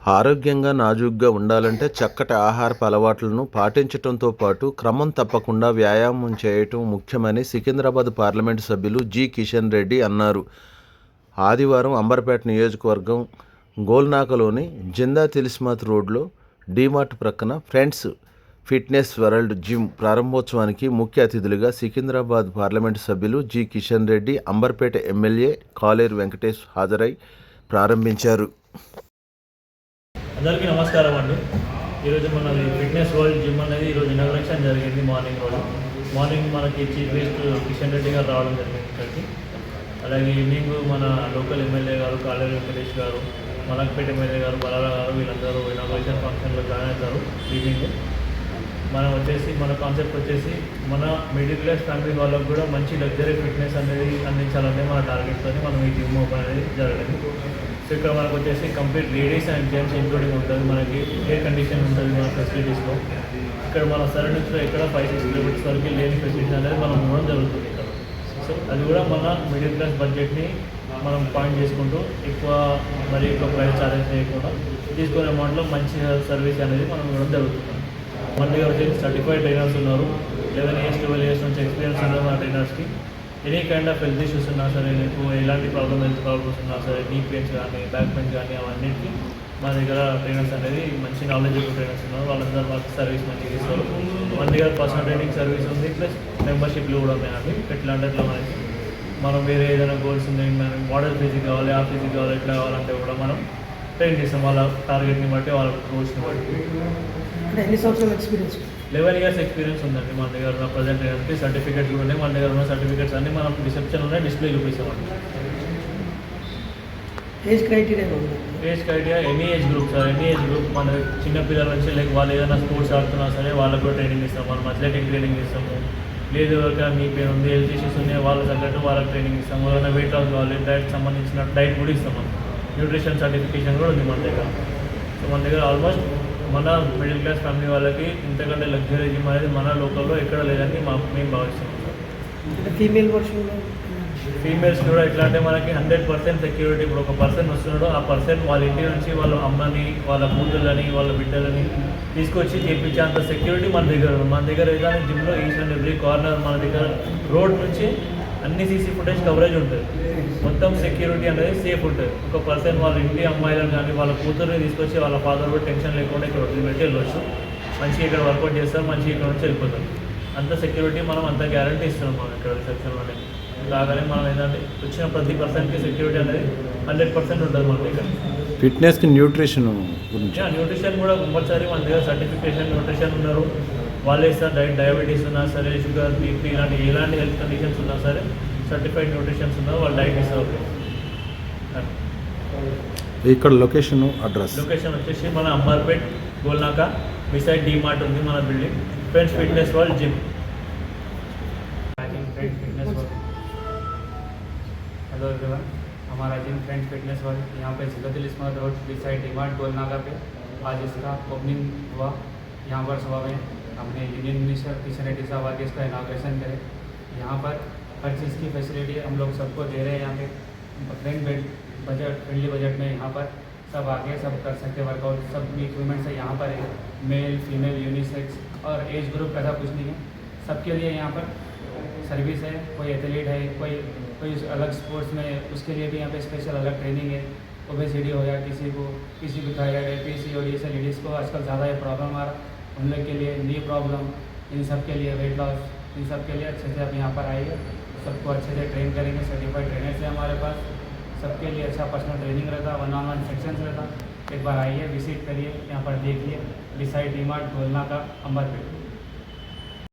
ఆరోగ్యంగా నాజూగ్గా ఉండాలంటే చక్కటి ఆహారపు అలవాట్లను పాటించటంతో పాటు క్రమం తప్పకుండా వ్యాయామం చేయటం ముఖ్యమని సికింద్రాబాద్ పార్లమెంటు సభ్యులు జి కిషన్ రెడ్డి అన్నారు. ఆదివారం అంబర్పేట నియోజకవర్గం గోల్నాకలోని జిందా తిలిస్మాత్ రోడ్లో డీమార్ట్ ప్రక్కన ఫ్రెండ్స్ ఫిట్నెస్ వరల్డ్ జిమ్ ప్రారంభోత్సవానికి ముఖ్య అతిథులుగా సికింద్రాబాద్ పార్లమెంటు సభ్యులు జి కిషన్ రెడ్డి అంబర్పేట ఎమ్మెల్యే కాలేరు వెంకటేష్ హాజరై ప్రారంభించారు. అందరికీ నమస్కారం అండి. ఈరోజు మనది ఫిట్నెస్ వరల్డ్ జిమ్ అనేది ఈరోజు ఇనాగ్రేషన్ జరిగింది మార్నింగ్ రోజు. మార్నింగ్ మనకి చీఫ్ గెస్ట్ కిషన్ రెడ్డి గారు రావడం జరిగింది ఇక్కడికి. అలాగే ఈవినింగ్ మన లోకల్ ఎమ్మెల్యే గారు కాలేరు వెంకటేష్ గారు మలక్పేట ఎమ్మెల్యే గారు బలాల గారు వీళ్ళందరూ ఇనాగ్రేషన్ ఫంక్షన్లో జాయిన్ అవుతారు ఈవినింగ్. మనం వచ్చేసి మన కాన్సెప్ట్ వచ్చేసి మన మిడిల్ క్లాస్ ఫ్యామిలీ వాళ్ళకు కూడా మంచి లగ్జరీ ఫిట్నెస్ అనేది అందించాలనే మన టార్గెట్తో మనం ఈ జిమ్ ఓపెన్ అనేది జరగలేదు సో ఇక్కడ మనకు వచ్చేసి complete ladies and gents including ఉంటుంది. మనకి ఎయిర్ కండిషన్ ఉంటుంది మన ఫెసిలిటీస్లో. ఇక్కడ మన సరౌండింగ్స్లో ఎక్కడ ఫైవ్ సిక్స్ కిలోమీటర్స్ వరకు లేని ఫెసిలిటీ అనేది మనం ఉండడం జరుగుతుంది ఇక్కడ సో అది కూడా మన మిడిల్ క్లాస్ బడ్జెట్ని మనం పాయింట్ చేసుకుంటూ ఎక్కువ మరి ఎక్కువ ప్రైస్ ఛార్జెస్ చేయకుండా తీసుకునే అమౌంట్లో మంచి సర్వీస్ అనేది మనం ఇవ్వడం జరుగుతుంది. మన దగ్గర వచ్చేసి సర్టిఫైడ్ ట్రైనర్స్ ఉన్నారు. లెవెన్ ఇయర్స్ ట్వెల్వ్ ఇయర్స్ నుంచి ఎక్స్పీరియన్స్ ఉన్నారు మన ట్రైనర్స్కి any kind of health issues ఉన్నా సరే మీకు ఎలాంటి ప్రాబ్లమ్ హెల్త్ ప్రాబ్లమ్స్ ఉన్నా సరే నీ పెయిన్స్ కానీ బ్యాక్ పెయిన్స్ కానీ అవన్నిటికీ మన దగ్గర ట్రైనర్స్ అనేది మంచి నాలెడ్జబుల్ ట్రైనర్స్ ఉన్నారు. వాళ్ళందరూ మాకు సర్వీస్ మంచిగా ఇస్తారు మన దగ్గర పర్సనల్ ట్రైనింగ్ సర్వీస్ ఉంది ప్లస్ మెంబర్షిప్లు కూడా ఉన్నాయండి ఎట్లా అంటే ఇట్లా మనకి మనం వేరే ఏదైనా గోల్స్ ఉన్నాయి మోడల్ ఫిజిక్ కావాలి ఆ ఫిజిక్ కావాలి ఎట్లా కావాలంటే కూడా మనం ట్రైన్ చేస్తాం. వాళ్ళ టార్గెట్ని బట్టి వాళ్ళ గోల్స్ని బట్టి. అంటే ఎన్ని సంవత్సరాల ఎక్స్పీరియన్స్ లెవెన్ ఇయర్స్ ఎక్స్పీరియన్స్ ఉందండి మన దగ్గర ఉన్న ప్రజెంట్ ట్రైనర్కి సర్టిఫికేట్లు ఉన్నాయి. మన దగ్గర ఉన్న సర్టిఫికేట్స్ అన్ని మనం రిసెప్షన్ ఉన్నాయి display చూపిస్తామండి. Age criteria age criteria any age group sir any age group మన చిన్న పిల్లల నుంచి లైక్ వాళ్ళు ఏదైనా స్పోర్ట్స్ ఆడుతున్నా సరే వాళ్ళకు కూడా ట్రైనింగ్ ఇస్తాం. మనం అథ్లెటిక్ ట్రైనింగ్ ఇస్తాము. లేదు ఒక మీ పేరు ఉంది హెల్త్ ఇష్యూస్ ఉన్నాయి వాళ్ళ తగ్గట్టు వాళ్ళకి ట్రైనింగ్ ఇస్తాము. ఏదైనా వెయిట్ లాస్ కావాలి డైట్ సంబంధించిన డైట్ కూడా ఇస్తాం మనం. న్యూట్రిషన్ సర్టిఫికేషన్ కూడా ఉంది మన దగ్గర సో మన దగ్గర ఆల్మోస్ట్ మన మిడిల్ క్లాస్ ఫ్యామిలీ వాళ్ళకి ఇంతకంటే లగ్జరీ జిమ్ అనేది మన లోకల్లో ఎక్కడ లేదని మా మేము భావిస్తున్నాం ఫీమేల్ వర్షన్లో ఫీమేల్స్ కూడా ఎట్లా అంటే మనకి హండ్రెడ్ పర్సెంట్ సెక్యూరిటీ ఇప్పుడు ఒక పర్సన్ వస్తున్నాడు ఆ పర్సన్ వాళ్ళ ఇంటి నుంచి వాళ్ళ అమ్మని వాళ్ళ కూతుళ్ళని వాళ్ళ బిడ్డలని తీసుకొచ్చి చేయించేంత సెక్యూరిటీ మన దగ్గర మన దగ్గర ఏదైనా జిమ్లో ఈచ్ అండ్ ఎవ్రీ కార్నర్ మన దగ్గర రోడ్ నుంచి అన్ని సీసీ ఫుటేజ్ కవరేజ్ ఉంటుంది. మొత్తం సెక్యూరిటీ అనేది సేఫ్ ఉంటుంది. ఒక పర్సన్ వాళ్ళ ఇంటి అమ్మాయిలను కానీ వాళ్ళ కూతుర్ని తీసుకొచ్చి వాళ్ళ ఫాదర్ కూడా టెన్షన్ లేకుండా ఇక్కడ వదిలిపెట్టి వెళ్ళొచ్చు. మంచిగా ఇక్కడ వర్కౌట్ చేస్తారు మంచిగా ఇక్కడ నుంచి వెళ్ళిపోతారు. అంత సెక్యూరిటీ మనం అంత గ్యారంటీ ఇస్తున్నాం మనం ఇక్కడ రిసెప్షన్లోనే రాగానే మనం ఏంటంటే వచ్చిన ప్రతి పర్సన్కి సెక్యూరిటీ అనేది హండ్రెడ్ పర్సెంట్ ఉంటుంది మన దగ్గర. ఫిట్నెస్కి న్యూట్రిషన్ గురించి. న్యూట్రిషన్ కూడా కంపల్సరీ మన దగ్గర సర్టిఫికేషన్ న్యూట్రిషన్ ఉన్నారు. వాళ్ళే ఇస్తారు డైట్ డయాబెటీస్ ఉన్నా సరే షుగర్ బీపీ ఇలాంటి ఎలాంటి హెల్త్ కండిషన్స్ ఉన్నా సరే సర్టిఫైడ్ న్యూట్రిషన్స్ ఉన్నారు వాళ్ళు డైట్ ఇస్తారు ఇక్కడ లొకేషన్ అడ్రస్ లొకేషన్ వచ్చేసి మన అంబర్పేట్ గోల్నాక బిసైడ్ డీమార్ట్ ఉంది మన building Friends Fitness World gym Friend Fitness World hello everyone हमारा जिम फ्रेंड फिटनेस वर्ल्ड यहाँ पे सिकतिल smart road beside DMart Golnaka पे आज इसका ओपनिंग हुआ यहाँ पर सुबह में हमने यूनियन मिनिस्टर किशन रेड्डी साहब आके इसका इनाग्रेशन करें। यहाँ पर हर चीज़ की फैसिलिटी हम लोग सबको दे रहे हैं। यहाँ पे फ्रेंड बजट फ्रेंडली बजट में यहाँ पर सब आगे सब कर सकते वर्कआउट सब इक्विपमेंट्स है यहाँ पर। मेल फीमेल यूनिसेक्स और एज ग्रुप ऐसा कुछ नहीं है। सबके लिए यहाँ पर सर्विस है। कोई एथलीट है, कोई कोई अलग स्पोर्ट्स में, उसके लिए भी यहाँ पे स्पेशल अलग ट्रेनिंग है। ओबेसिटी हो या किसी को किसी को थायराइड है पी सी सब लेडीज़ को आजकल ज़्यादा ये प्रॉब्लम आ रहा। उन लोग के लिए नी प्रॉब्लम इन सब के लिए वेट लॉस इन सब के लिए अच्छे से आप यहाँ पर आइए। सबको अच्छे से ट्रेन करेंगे सर्टिफाइड ट्रेनर्स है हमारे पास। सबके लिए अच्छा पर्सनल ट्रेनिंग रहता वन ऑन वन सेक्शंस रहता। एक बार आइए विज़िट करिए, यहाँ पर देखिए। डिसाइड डिमार्ट गोलना का अंबरपेट